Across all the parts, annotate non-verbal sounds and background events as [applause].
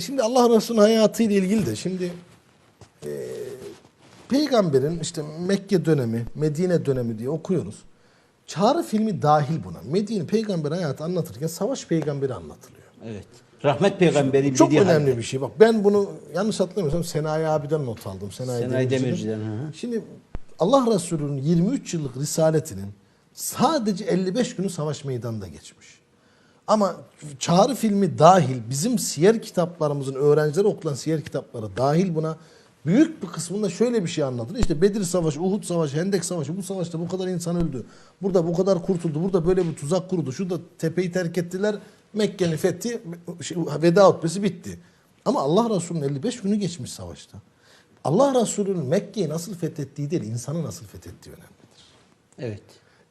Şimdi Allah Resulü'nün hayatıyla ilgili de şimdi e, peygamberin işte Mekke dönemi, Medine dönemi diye okuyoruz. Çağrı filmi dahil buna. Medine peygamber hayatı anlatırken savaş peygamberi anlatılıyor. Evet. Rahmet peygamberi Çok bildiği önemli halde. bir şey. Bak ben bunu yanlış hatırlamıyorsam Senayi abiden not aldım. Senayi, Senayi Demirci'den. Demirci'den. Şimdi Allah Resulü'nün 23 yıllık risaletinin sadece 55 günü savaş meydanında geçmiş. Ama çağrı filmi dahil bizim siyer kitaplarımızın öğrencileri okulan siyer kitapları dahil buna büyük bir kısmında şöyle bir şey anlatılıyor. İşte Bedir Savaşı, Uhud Savaşı, Hendek Savaşı bu savaşta bu kadar insan öldü. Burada bu kadar kurtuldu. Burada böyle bir tuzak kuruldu. Şurada tepeyi terk ettiler. Mekke'nin fethi, şey, veda hutbesi bitti. Ama Allah Resulü'nün 55 günü geçmiş savaşta. Allah Resulü'nün Mekke'yi nasıl fethettiği değil, insanı nasıl fethettiği önemlidir. Evet.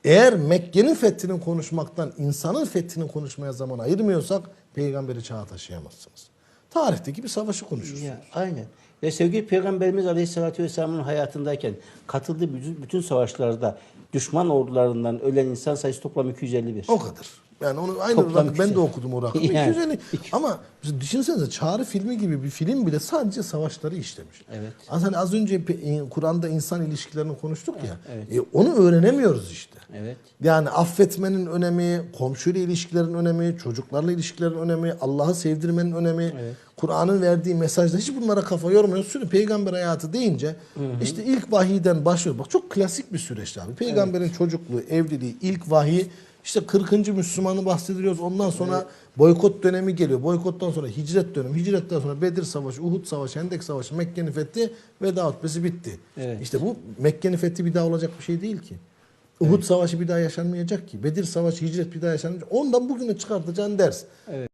Eğer Mekke'nin fethinin konuşmaktan insanın fethinin konuşmaya zaman ayırmıyorsak peygamberi çağa taşıyamazsınız. Tarihteki bir savaşı konuşursunuz. Ya, aynen. Ve sevgili Peygamberimiz Aleyhisselatü Vesselam'ın hayatındayken katıldığı bütün savaşlarda düşman ordularından ölen insan sayısı toplam 251. O kadar. Yani onu aynı Toplam ben de 250. okudum o rakamı. [laughs] Yani, 250. iki- Ama düşünsenize Çağrı filmi gibi bir film bile sadece savaşları işlemiş. Evet. Az, hani az önce Kur'an'da insan ilişkilerini konuştuk ya. evet. E, onu öğrenemiyoruz işte. Evet. Yani affetmenin önemi, komşuyla ilişkilerin önemi, çocuklarla ilişkilerin önemi, Allah'ı sevdirmenin önemi, Kur'an'ın verdiği mesajda hiç bunlara kafa yormuyoruz. Sürekli peygamber hayatı deyince işte ilk vahiyden başlıyor. Bak çok klasik bir süreç abi. Peygamberin çocukluğu, evliliği, ilk vahiy işte 40. Müslümanı bahsediliyoruz. Ondan sonra boykot dönemi geliyor. Boykottan sonra hicret dönemi. Hicretten sonra Bedir Savaşı, Uhud Savaşı, Hendek Savaşı, Mekke'nin fethi, veda hutbesi bitti. Evet. İşte bu Mekke'nin fethi bir daha olacak bir şey değil ki. Uhud Savaşı bir daha yaşanmayacak ki. Bedir Savaşı, Hicret bir daha yaşanmayacak. Ondan bugüne çıkartacağın ders.